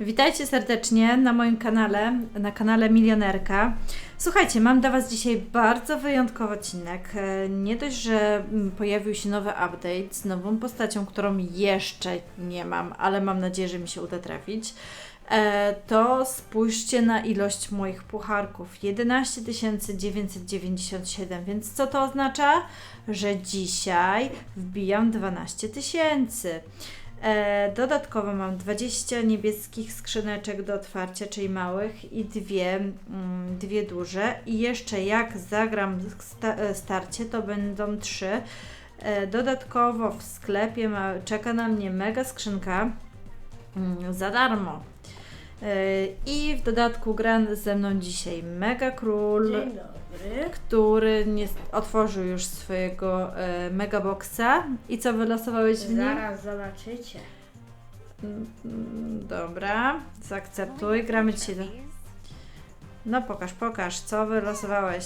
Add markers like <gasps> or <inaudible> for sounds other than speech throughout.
Witajcie serdecznie na moim kanale, na kanale Milionerka. Słuchajcie, mam dla Was dzisiaj bardzo wyjątkowy odcinek. E, Nie dość, że pojawił się nowy update z nową postacią, którą jeszcze nie mam, ale mam nadzieję, że mi się uda trafić. E, To spójrzcie na ilość moich pucharków 11 997. Więc co to oznacza? Że dzisiaj wbijam 12 tysięcy. E, Dodatkowo mam 20 niebieskich skrzyneczek do otwarcia, czyli małych i dwie, mm, dwie duże. I jeszcze jak zagram e, starcie, to będą trzy. E, Dodatkowo w sklepie ma, czeka na mnie mega skrzynka mm, za darmo. E, I w dodatku gra ze mną dzisiaj Mega Król Dzień dobry. który nie otworzył już swojego e, megaboxa. I co wylosowałeś w nim? Zaraz zobaczycie. Mm, mm, Dobra, zaakceptuj. Gramy dzisiaj do... No pokaż, pokaż, co wylosowałeś.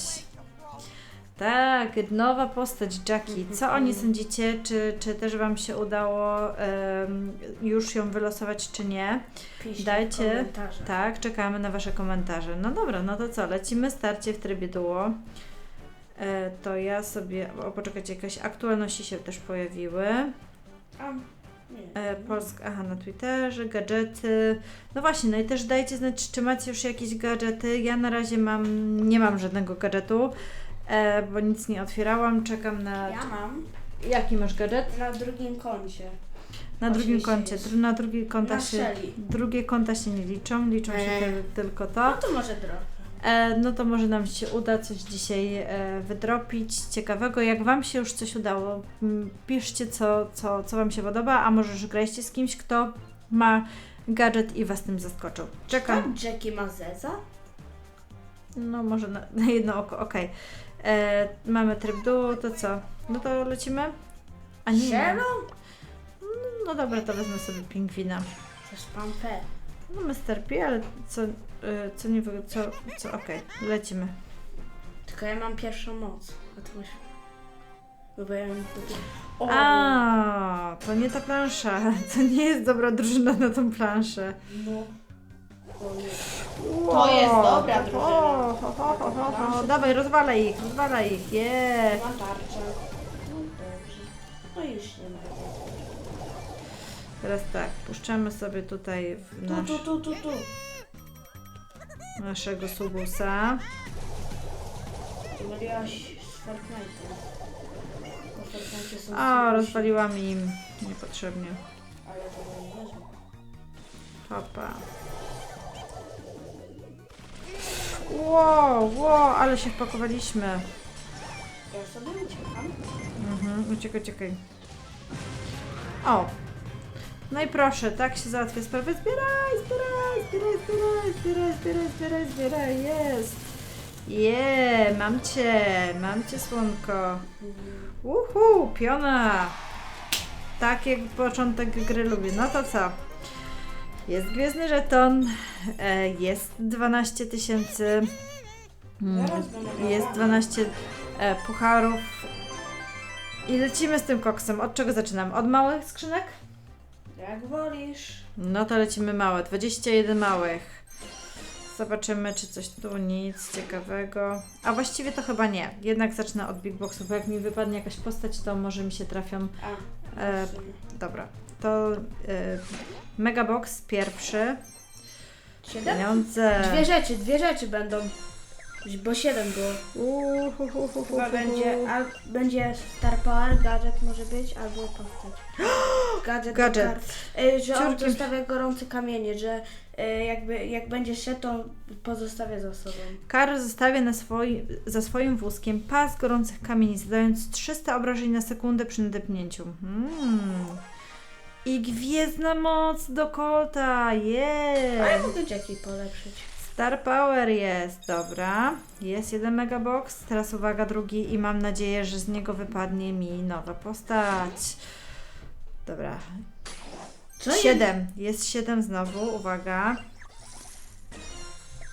Tak, nowa postać Jackie. Co o niej sądzicie? Czy, czy też Wam się udało em, już ją wylosować, czy nie? Piszcie Dajcie. w komentarzach. Tak, czekamy na Wasze komentarze. No dobra, no to co, lecimy starcie w trybie duo. E, to ja sobie, o poczekajcie, jakieś aktualności się też pojawiły. A, nie. E, Polska, aha, na Twitterze, gadżety. No właśnie, no i też dajcie znać, czy macie już jakieś gadżety. Ja na razie mam, nie mam żadnego gadżetu, e, bo nic nie otwierałam. Czekam na. Ja mam Jaki masz gadżet? na drugim koncie. Na drugim Oczywiście koncie. jest. Dru- Na drugie konta Na się. Shelly. Drugie konta się nie liczą, liczą się Eee. ty- tylko to. No to może trochę. E, no to może nam się uda coś dzisiaj e, wydropić ciekawego. Jak Wam się już coś udało, m, piszcie co, co, co Wam się podoba, a może już graliście z kimś, kto ma gadżet i Was tym zaskoczył. Czekam. Tam Jackie ma Zeza? No może na, na jedno oko, okej. E, Mamy tryb duo, to co? No to lecimy? A nie. No dobra, to wezmę sobie pingwina. Jest pan P. No Mr. P, ale co, e, co nie wy... co, co okej, lecimy. Tylko ja mam pierwszą moc. A ty masz... Bo ja mam. O! A, to nie ta plansza. <laughs> To nie jest dobra drużyna na tą planszę. No. To jest dobra drużyna. O, ho, ho, ho, ho, ho. Dawaj, rozwalaj ich, rozwalaj ich. Je. Ma tarczę. No dobrze. No już nie ma. Teraz tak, puszczamy sobie tutaj w Tu, nasz, tu, tu, tu, tu. naszego subusa. Pomyliłaś z Fortnite'em. Bo w Fortnite są O, rozwaliłam im niepotrzebnie. Ale to nie wezmę. Hopa. Wow, wow, ale się wpakowaliśmy. Ja sobie uciekam. Mhm, uciekaj, uciekaj. O! No i proszę, tak się załatwia sprawę. Zbieraj, zbieraj, zbieraj, zbieraj, zbieraj, zbieraj, zbieraj, zbieraj, jest! Je, mam cię, mam cię, słonko. Uhu, piona! Tak jak początek gry lubię. No to co? Jest gwiezdny żeton, e, jest 12 tysięcy, mm, jest miała. 12 e, pucharów i lecimy z tym koksem. Od czego zaczynam? Od małych skrzynek? Jak wolisz. No to lecimy małe. 21 małych. Zobaczymy, czy coś tu nic ciekawego. A właściwie to chyba nie. Jednak zacznę od big boxów, bo jak mi wypadnie jakaś postać, to może mi się trafią. A, E, dobra, to e, Megabox pierwszy. Siedem? Pieniądze. Dwie rzeczy, dwie rzeczy będą. Bo siedem było. Chyba będzie, a, będzie Star Power, gadżet może być, albo postać. <gasps> Gadżet. Gadżet. Y, że on Ciurkiem. zostawia gorące kamienie, że y, jakby jak będzie szedł, to pozostawia za sobą. Kar zostawia na swoi, za swoim wózkiem pas gorących kamieni, zadając 300 obrażeń na sekundę przy nadepnięciu. Hmm. I gwiezdna moc do kota, A ja yeah! mogę Jackie polepszyć. Star Power jest, dobra. Jest jeden megabox, teraz uwaga drugi i mam nadzieję, że z niego wypadnie mi nowa postać. Dobra. Co jest? siedem. Jest siedem znowu, uwaga.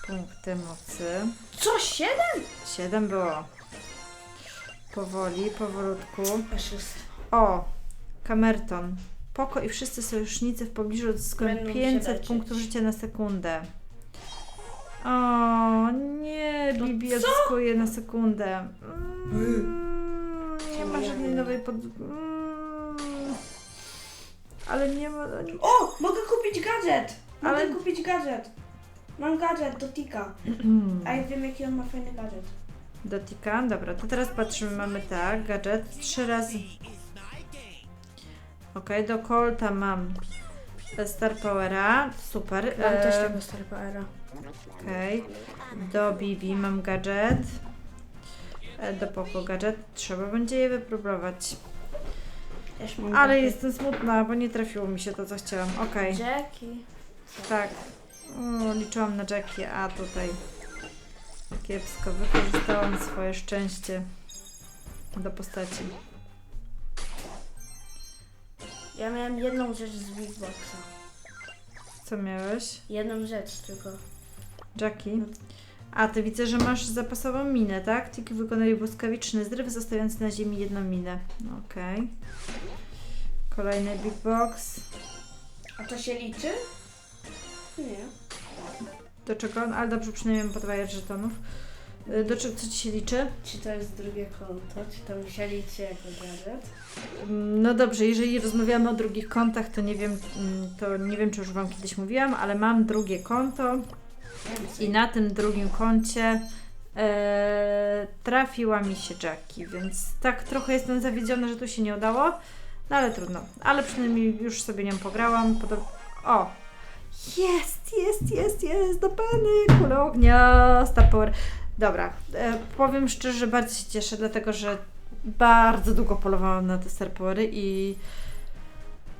Punkty mocy. Co, siedem? Siedem było. Powoli, powolutku. O! Kamerton. Poko i wszyscy sojusznicy w pobliżu odzyskują Będą się 500 leczyć. punktów życia na sekundę. O nie, Bibi odzyskuje na sekundę. Mm, nie ma żadnej nowej pod... Mm, ale nie ma... O! Mogę kupić gadżet! Mogę Ale- kupić gadżet. Mam gadżet do Tika. A ja wiem jaki on ma fajny gadżet. Dotika, dobra, to teraz patrzymy, mamy tak, gadżet, trzy razy. Ok, do Colta mam Star Powera, super. Mam też E, tego Star Powera. Okej, do Bibi mam gadżet. E, Do Poco gadżet, trzeba będzie je wypróbować. Ale gadżet. jestem smutna, bo nie trafiło mi się to, co chciałam. Okej, Jackie. tak. O, liczyłam na Jackie, a tutaj kiepsko. Wykorzystałam swoje szczęście do postaci. Ja miałem jedną rzecz z Big Boxa. Co miałeś? Jedną rzecz tylko. Jackie? A, ty widzę, że masz zapasową minę, tak? Tiki wykonuje błyskawiczny zryw, zostawiając na ziemi jedną minę. Okej. Kolejny big box. A to się liczy? Nie. Do czego? Ale dobrze, przynajmniej mam podwajać żetonów. Y, Do czego, co ci się liczy? Czy to jest drugie konto? Czy to mi się liczy jako gadżet? Mm, No dobrze, jeżeli rozmawiamy o drugich kontach, to nie wiem, mm, to nie wiem, czy już Wam kiedyś mówiłam, ale mam drugie konto i na tym drugim koncie e, trafiła mi się Jackie, więc tak trochę jestem zawiedziona, że tu się nie udało, no ale trudno. Ale przynajmniej już sobie nią pograłam. Podob... O! Jest, jest, jest, jest, do peny, kula ognia, Star Power. Dobra, e, powiem szczerze, że bardzo się cieszę, dlatego że bardzo długo polowałam na te Star Powery i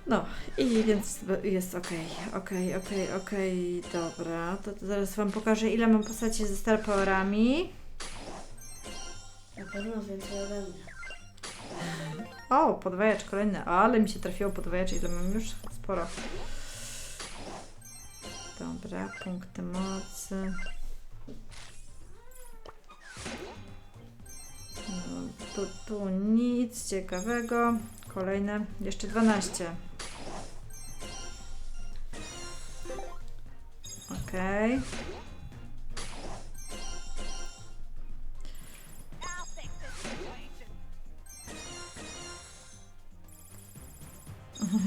no, i więc jest okej, okej, okej, okej, dobra. To, to zaraz Wam pokażę, ile mam postaci ze Star Powerami. Na pewno więcej ode mnie. O, podwajacz kolejny, ale mi się trafiło podwajacz, ile mam już? Sporo. Dobra, punkty mocy. Tu, tu nic ciekawego. Kolejne, jeszcze 12. Okej. <laughs>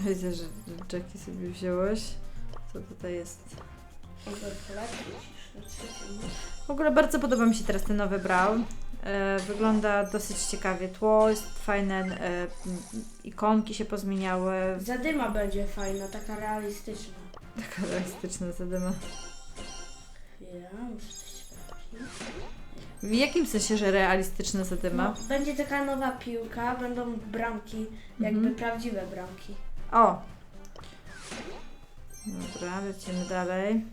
Widzę, że Jackie sobie wziąłeś. Co tutaj jest? W ogóle bardzo podoba mi się teraz ten nowy Brown. E, wygląda dosyć ciekawie. Tło jest fajne, e, ikonki się pozmieniały. Zadyma będzie fajna, taka realistyczna. Taka realistyczna zadyma. Ja muszę coś sprawdzić. W jakim sensie, że realistyczna zadyma? No, będzie taka nowa piłka, będą bramki, jakby Mhm. prawdziwe bramki. O! Dobra, lecimy dalej.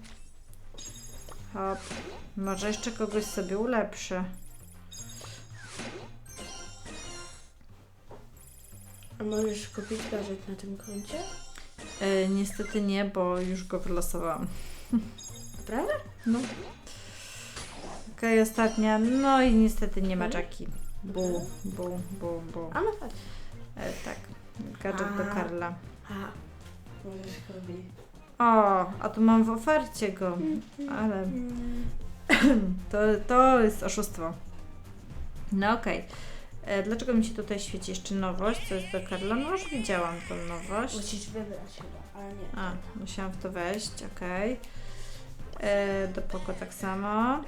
Hop. Może jeszcze kogoś sobie ulepszę. A możesz kupić gadżet na tym koncie? E, niestety nie, bo już go wylosowałam. <laughs> Naprawdę? No. Okej, ostatnia. No i niestety nie ma. Jackie. Bu, bu, bu, bu. A no tak. E, tak. Gadżet do A. Karla. Aha. Możesz kupić. O, a tu mam w ofercie go. Ale <clears throat> to, to jest oszustwo. No okej. E, Dlaczego mi się tutaj świeci jeszcze nowość? Co jest do Karla? No już widziałam tą nowość. Musisz wybrać chyba, ale nie. A, musiałam w to wejść, okej. E, Do Poko tak samo.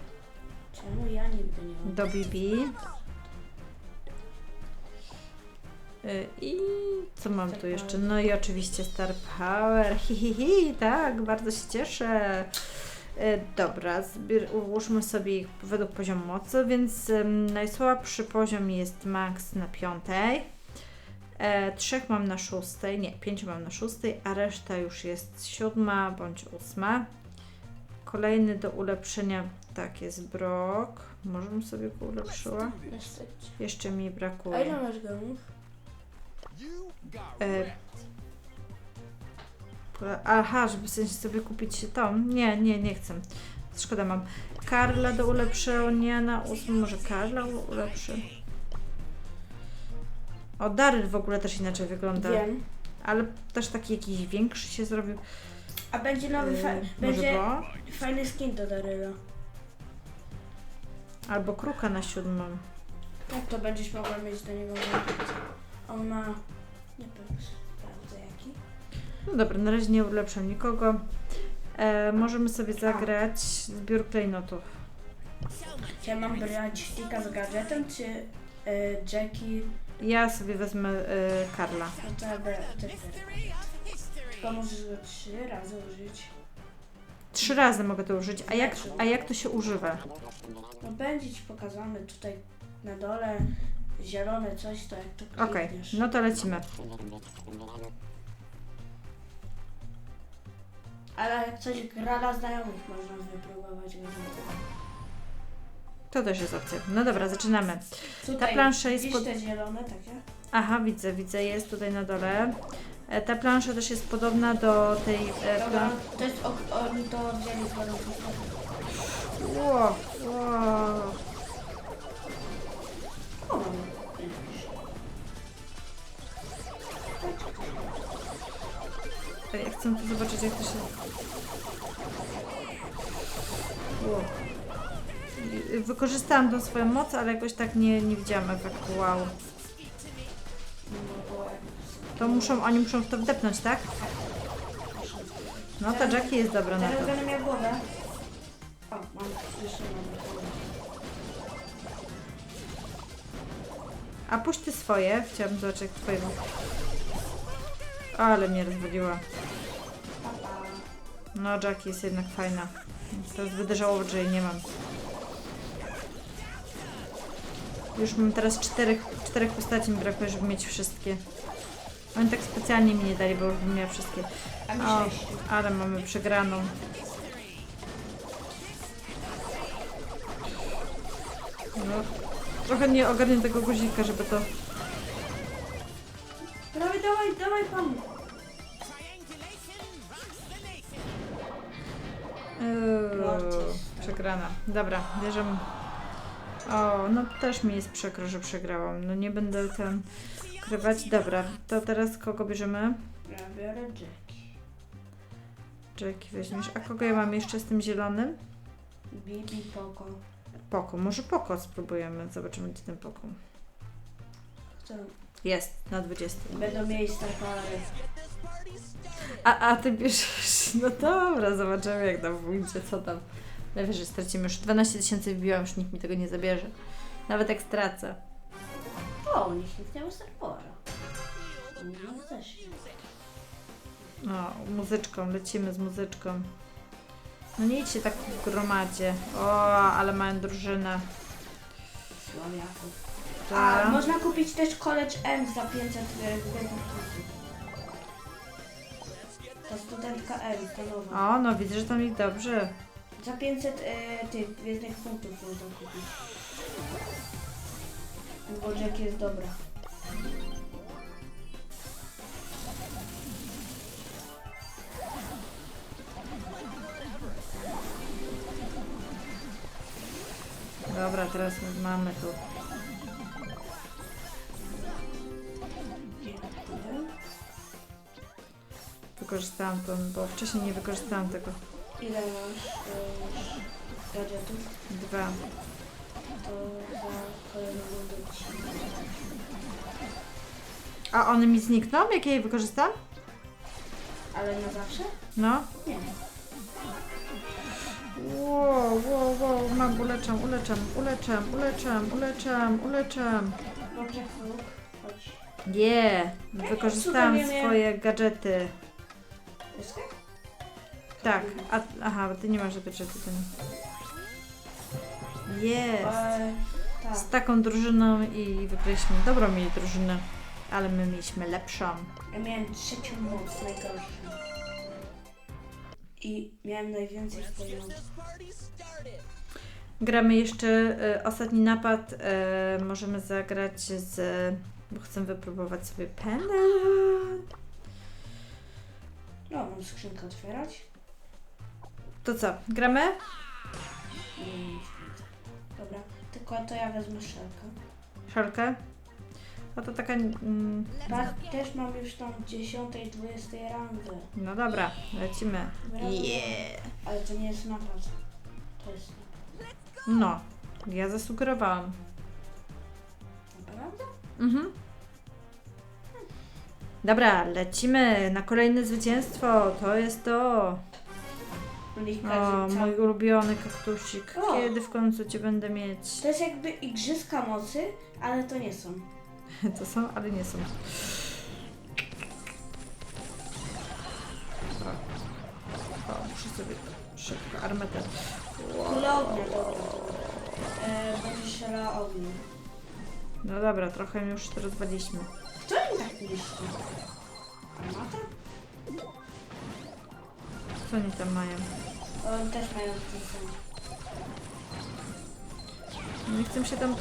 Czemu ja nigdy nie mam? do BB. I co mam Star tu jeszcze? Power. No i oczywiście Star Power. Hi, hi, hi, tak, bardzo się cieszę. Y, Dobra, zbier- ułóżmy sobie ich według poziomu mocy, więc najsłabszy poziom jest max na piątej. E, trzech mam na szóstej, nie, pięciu mam na szóstej, a reszta już jest siódma bądź ósma. Kolejny do ulepszenia, tak, jest Brok. Może bym sobie go ulepszyła? Jeszcze mi A ile brakuje. masz gemów? E, aha, żeby w sensie sobie kupić tą? Nie, nie, nie chcę. Szkoda mam. Karla do ulepszenia na ósmym. Może Karla ulepszy? O, Daryl w ogóle też inaczej wygląda. Wiem. Ale też taki jakiś większy się zrobił. A będzie nowy, fa- Yy, będzie fajny skin do Daryla. Albo kruka na siódmą. Jak to będziesz mogła mieć do niego włączyć? On ma... Nie wiem, sprawdzę jaki. No dobra, na razie nie ulepszam nikogo. E, możemy sobie zagrać zbiór klejnotów. Czy ja mam brać sticka z gadżetem, czy y, Jackie? Ja sobie wezmę e, Karla. No to ja biorę te Tylko możesz go trzy razy użyć. Trzy razy mogę to użyć. A jak, a jak to się używa? No będzie ci pokazane tutaj na dole zielone coś, to jak to Okej, klikniesz. no to lecimy. Ale jak coś gra dla znajomych można wypróbować. To też jest opcja. No dobra, zaczynamy. Tutaj plansza jest widzisz pod- te zielone takie? Aha, widzę, widzę, jest tutaj na dole. E, ta plansza też jest podobna do tej e, Dobra, to jest, o, oni to wzięli z warunków. Chcę tu zobaczyć, jak to się... I- Wykorzystałam tą swoją moc, ale jakoś tak nie, nie widziałam efektu wow. To muszą, oni muszą w to wdepnąć, tak? No ta Jackie jest dobra na Teraz to. będę miał głowę. O, mam jeszcze mam głowę. A puść ty swoje, chciałabym zobaczyć jak twoje... Ale mnie rozwaliła. No Jackie jest jednak fajna. Teraz będę żałować, że jej nie mam. Już mam teraz czterech, czterech postaci mi brakuje, żeby mieć wszystkie. Oni tak specjalnie mi nie dali, bo już bym miała wszystkie. O, ale mamy przegraną. No, trochę nie ogarnię tego guzika, żeby to... Dawaj, dawaj, dawaj pan. Eee, przegrana. Dobra, bierzemy. O, no też mi jest przykro, że przegrałam. No nie będę ten ukrywać. Dobra, to teraz kogo bierzemy? Ja biorę Jackie. Jackie weźmiesz. A kogo ja mam jeszcze z tym zielonym? Bibi, Poco. Poko. Może Poko spróbujemy. Zobaczymy, gdzie ten Poko. Chcę. Jest, na 20. Będą miejsca pary. A, a ty bierzesz. <laughs> No dobra, zobaczymy jak tam pójdzie, co tam. Najwyżej stracimy już 12 tysięcy wbiłam, już nikt mi tego nie zabierze. Nawet jak stracę. O, nie też nie. No, muzyczką, lecimy z muzyczką. No nie idźcie tak w gromadzie. O, ale mają drużynę. Sławiaków. Ta. A, można kupić też College M za 500 gwiazdów. To studentka M, to nowa. O, no widzę, że tam ich dobrze. Za 500 e, tych gwiezdnych punktów można kupić. Bo Jack jest dobra. Dobra, teraz mamy tu. Wykorzystałam to, bo wcześniej nie wykorzystałam tego. Ile masz e, gadżetów? Dwa. To za kolejną rundę ci. A one mi znikną, jak ja je wykorzystam? Ale na zawsze? No. Nie. Wow, wow, wow, mam, uleczam, uleczam, uleczam, uleczam, uleczam, uleczam. Dobrze, Hulk. Chodź. Nie, wykorzystałam nie. swoje gadżety. Jest tak? Tak, a, aha, bo ty nie masz gadżety, ten. Jest. E, tak. Z taką drużyną i wygraliśmy dobrą mieli drużynę, ale my mieliśmy lepszą. Ja miałem trzecią moc, najgorszą. I miałem najwięcej pieniędzy. Gramy jeszcze e, ostatni napad. E, możemy zagrać z. Bo chcę wypróbować sobie pendant. No, mam skrzynkę otwierać. To co, gramy? Dobra, tylko to ja wezmę szelkę. Szalkę? A to taka... Mm, Ja też mam już tą 10 i 20 rangę. no dobra, lecimy. Yeah. Ale to nie jest napad. To jest napad. No, ja zasugerowałam. Naprawdę? Mhm. Dobra, lecimy na kolejne zwycięstwo. To jest to. O, mój ulubiony kaktusik. O. Kiedy w końcu cię będę mieć? To jest jakby igrzyska mocy, ale to nie są. <laughs> To są, ale nie są. O, muszę sobie szybko armatę. Kule ognia, dobra. E, ogniem. No dobra, trochę już to rozwaliśmy. Kto im tak niszczy? Armata? Co oni tam mają? Oni też mają ten sam. Nie chcę się tam...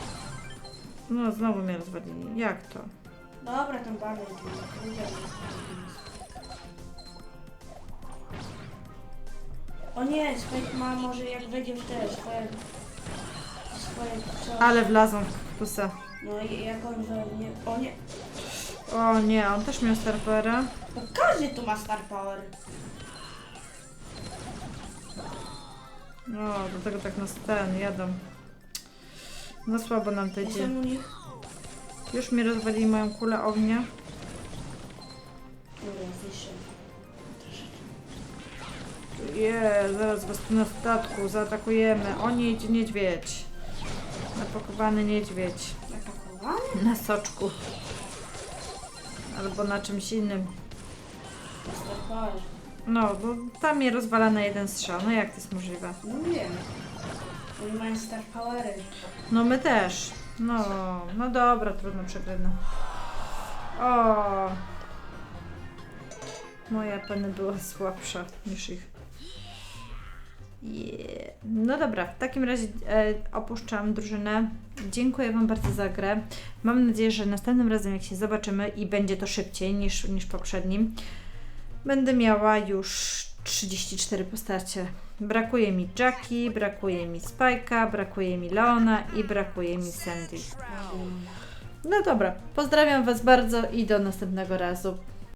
No, znowu mnie rozwalili. Jak to? Dobra, tam dalej. tam ludzie. O nie, Spike ma może jak wejdzie w te swoje... Swoje co? Ale wlazą w kaktusa. No i jak on weźmie... O nie, O nie, on też miał starpera. bo każdy tu ma Star Power. No, do tego tak nas ten jadą. No słabo nam to idzie. Jestem u nich... Już mi rozwalili moją kulę ognia. Dobra, zniszczę. Je, zaraz was tu na statku zaatakujemy. O nie, idzie niedźwiedź. Napakowany niedźwiedź. Napakowany? Na soczku. Albo na czymś innym. No, bo tam mnie rozwala na jeden strzał. No jak to jest możliwe? No wiem. Oni mają Star Powery. No my też. No, no dobra, trudno przegrana. O. Moja peny była słabsza niż ich. No dobra, w takim razie e, opuszczam drużynę. Dziękuję Wam bardzo za grę. Mam nadzieję, że następnym razem, jak się zobaczymy i będzie to szybciej niż, niż poprzednim, będę miała już 34 postacie. Brakuje mi Jackie, brakuje mi Spike'a, brakuje mi Leona i brakuje mi Sandy. No dobra, pozdrawiam Was bardzo i do następnego razu.